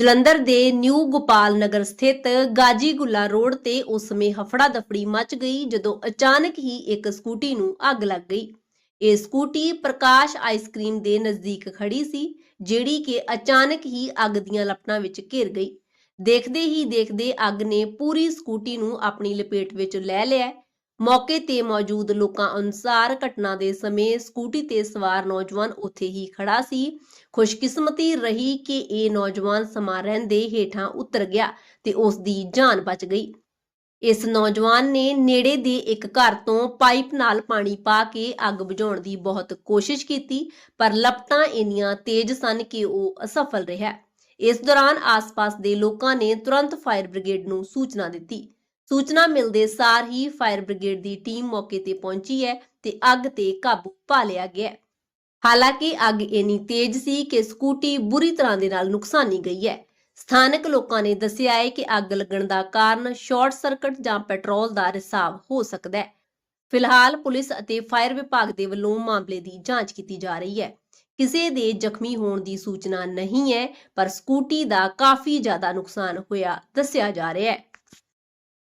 ਜਲੰਧਰ ਦੇ ਨਿਊ ਗੋਪਾਲ ਨਗਰ ਸਥਿਤ ਗਾਜੀ ਗੁੱਲਾ ਰੋਡ ਤੇ ਉਸ ਸਮੇਂ ਹਫੜਾ ਦਫੜੀ ਮਚ ਗਈ ਜਦੋਂ ਅਚਾਨਕ ਹੀ ਇੱਕ ਸਕੂਟੀ ਨੂੰ ਅੱਗ ਲੱਗ ਗਈ। ਇਹ ਸਕੂਟੀ ਪ੍ਰਕਾਸ਼ ਆਈਸਕ੍ਰੀਮ ਦੇ ਨਜ਼ਦੀਕ ਖੜੀ ਸੀ, ਜਿਹੜੀ ਕਿ ਅਚਾਨਕ ਹੀ ਅੱਗ ਦੀਆਂ ਲਪਟਾਂ ਵਿੱਚ ਘਿਰ ਗਈ। ਦੇਖਦੇ ਹੀ ਦੇਖਦੇ ਅੱਗ ਨੇ ਪੂਰੀ ਸਕੂਟੀ ਨੂੰ ਆਪਣੀ ਲਪੇਟ ਵਿੱਚ ਲੈ ਲਿਆ। ਮੌਕੇ ਤੇ ਮੌਜੂਦ ਲੋਕਾਂ ਅਨੁਸਾਰ ਘਟਨਾ ਦੇ ਸਮੇਂ ਸਕੂਟੀ ਤੇ ਸਵਾਰ ਨੌਜਵਾਨ ਉੱਥੇ ਹੀ ਖੜਾ ਸੀ। ਖੁਸ਼ਕਿਸਮਤੀ ਰਹੀ ਕਿ ਇਹ ਨੌਜਵਾਨ ਸਮਾਂ ਰਹਿੰਦੇ ਹੇਠਾਂ ਉਤਰ ਗਿਆ ਤੇ ਉਸ ਦੀ ਜਾਨ ਬਚ ਗਈ। ਇਸ ਨੌਜਵਾਨ ਨੇ ਨੇੜੇ ਦੇ ਇੱਕ ਘਰ ਤੋਂ ਪਾਈਪ ਨਾਲ ਪਾਣੀ ਪਾ ਕੇ ਅੱਗ ਬੁਝਾਉਣ ਦੀ ਬਹੁਤ ਕੋਸ਼ਿਸ਼ ਕੀਤੀ, ਪਰ ਲਪਟਾਂ ਇੰਨੀਆਂ ਤੇਜ਼ ਸਨ ਕਿ ਉਹ ਅਸਫਲ ਰਿਹਾ। ਇਸ ਦੌਰਾਨ ਆਸ-ਪਾਸ ਦੇ ਲੋਕਾਂ ਨੇ ਤੁਰੰਤ ਫਾਇਰ ਬ੍ਰਿਗੇਡ ਨੂੰ ਸੂਚਨਾ ਦਿੱਤੀ। ਸੂਚਨਾ ਮਿਲਦੇ ਸਾਰ ਹੀ ਫਾਇਰ ਬ੍ਰਿਗੇਡ ਦੀ ਟੀਮ ਮੌਕੇ ਤੇ ਪਹੁੰਚੀ ਹੈ ਤੇ ਅੱਗ ਤੇ ਕਾਬੂ ਪਾ ਲਿਆ ਗਿਆ ਹੈ। ਹਾਲਾਂਕਿ ਅੱਗ ਇੰਨੀ ਤੇਜ਼ ਸੀ ਕਿ ਸਕੂਟੀ ਬੁਰੀ ਤਰ੍ਹਾਂ ਦੇ ਨਾਲ ਨੁਕਸਾਨੀ ਗਈ ਹੈ। ਸਥਾਨਕ ਲੋਕਾਂ ਨੇ ਦੱਸਿਆ ਹੈ ਕਿ ਅੱਗ ਲੱਗਣ ਦਾ ਕਾਰਨ ਸ਼ਾਰਟ ਸਰਕਟ ਜਾਂ ਪੈਟਰੋਲ ਦਾ ਰਿਸਾਵ ਹੋ ਸਕਦਾ ਹੈ। ਫਿਲਹਾਲ ਪੁਲਿਸ ਅਤੇ ਫਾਇਰ ਵਿਭਾਗ ਦੇ ਵੱਲੋਂ ਮਾਮਲੇ ਦੀ ਜਾਂਚ ਕੀਤੀ ਜਾ ਰਹੀ ਹੈ। ਕਿਸੇ ਦੇ ਜ਼ਖਮੀ ਹੋਣ ਦੀ ਸੂਚਨਾ ਨਹੀਂ ਹੈ, ਪਰ ਸਕੂਟੀ ਦਾ ਕਾਫੀ ਜ਼ਿਆਦਾ ਨੁਕਸਾਨ ਹੋਇਆ ਦੱਸਿਆ ਜਾ ਰਿਹਾ ਹੈ।